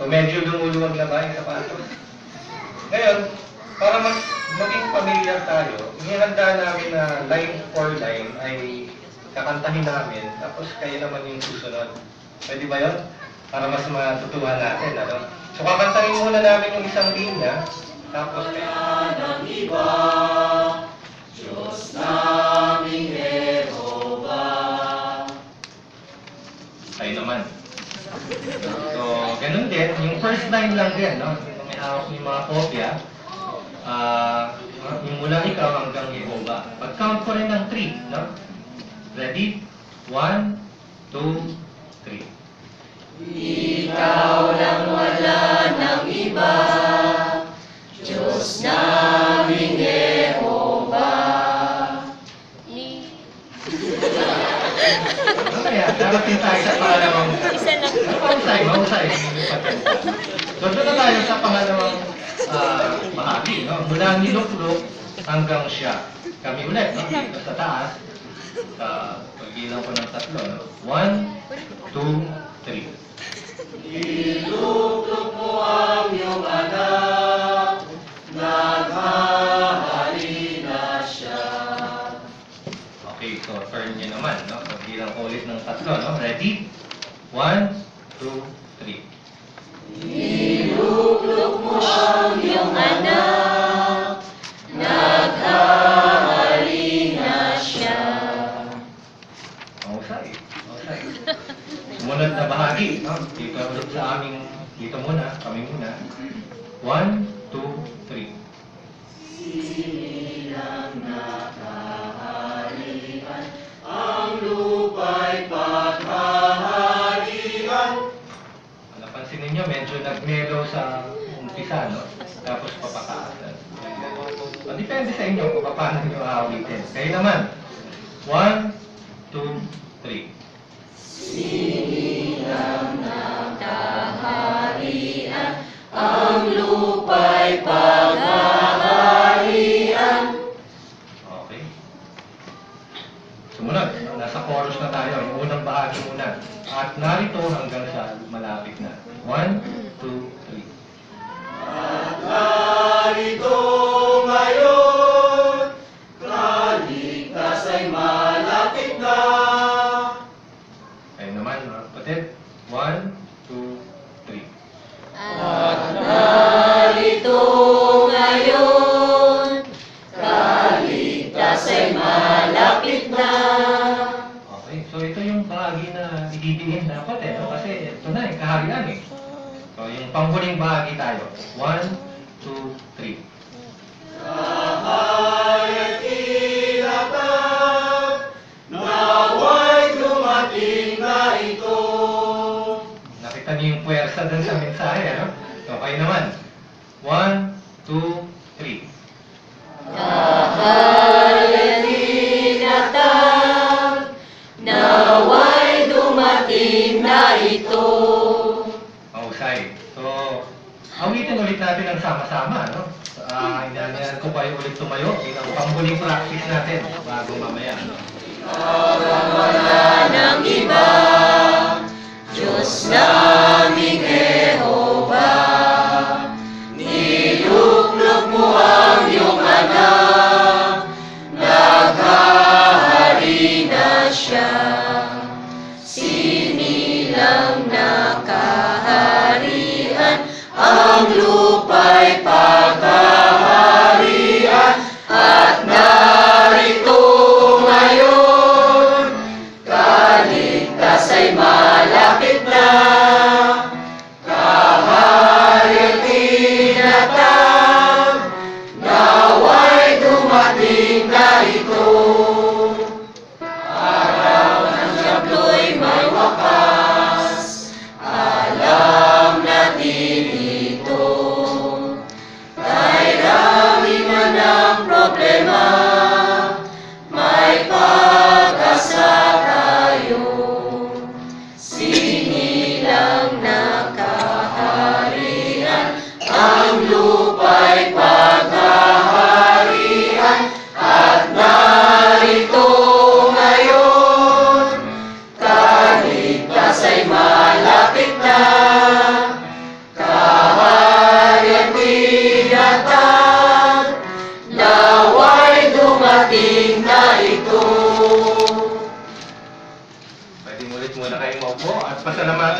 So medyo lumuluwag na ba yung sapatos? Ngayon, para mag maging familiar tayo, inihanda namin na line for line ay kakantahin namin, tapos kayo naman yung susunod. Pwede ba yun? Para mas matutuwa natin, ano? So kakantahin muna namin yung isang linya, tapos kayo... Yung first line lang din, no? May hawak yung mga kopya, ah, yung mula ikaw hanggang Jehovah. Pag-count ko rin ng 3, no? Ready? 1, 2, 3. Ikaw lang wala ng iba, Diyos naming Kaya, darating tayo sa pangalawang... Isa lang. Mahusay, mahusay. So, doon na tayo sa pangalawang ah, bahagi, no? Mula niluklok hanggang siya. Kami ulit, no? Dito sa taas. Uh, pagbilang ko ng tatlo, no? One, two, three. Two, three. Iluklok mo ang iyong anak, naghahari na siya. Mahusay, mahusay. Sumunod na bahagi, no? Dito ulit sa aming, dito muna, kami muna. One, two, three. Sinilang inyo kung paano nyo aawitin. Kayo naman. One, two, three. Sinilang nakaharian, ang lupa'y paghaharian. Okay. Sumunod, nasa chorus na tayo. Yung unang bahagi muna. At narito hanggang sa malapit na. One, two, three. At narito panghuling bahagi tayo. One, two, three. Nakita niyo yung puwersa dun sa mensahe, ano? So kayo naman. One, two, three. Nawa'y dumating na ito. Mahusay. Awitin ulit natin ang sama-sama, no? Ah, uh, ko kayo ulit tumayo bilang panghuling practice natin bago mamaya, no? Ng iba, Santo.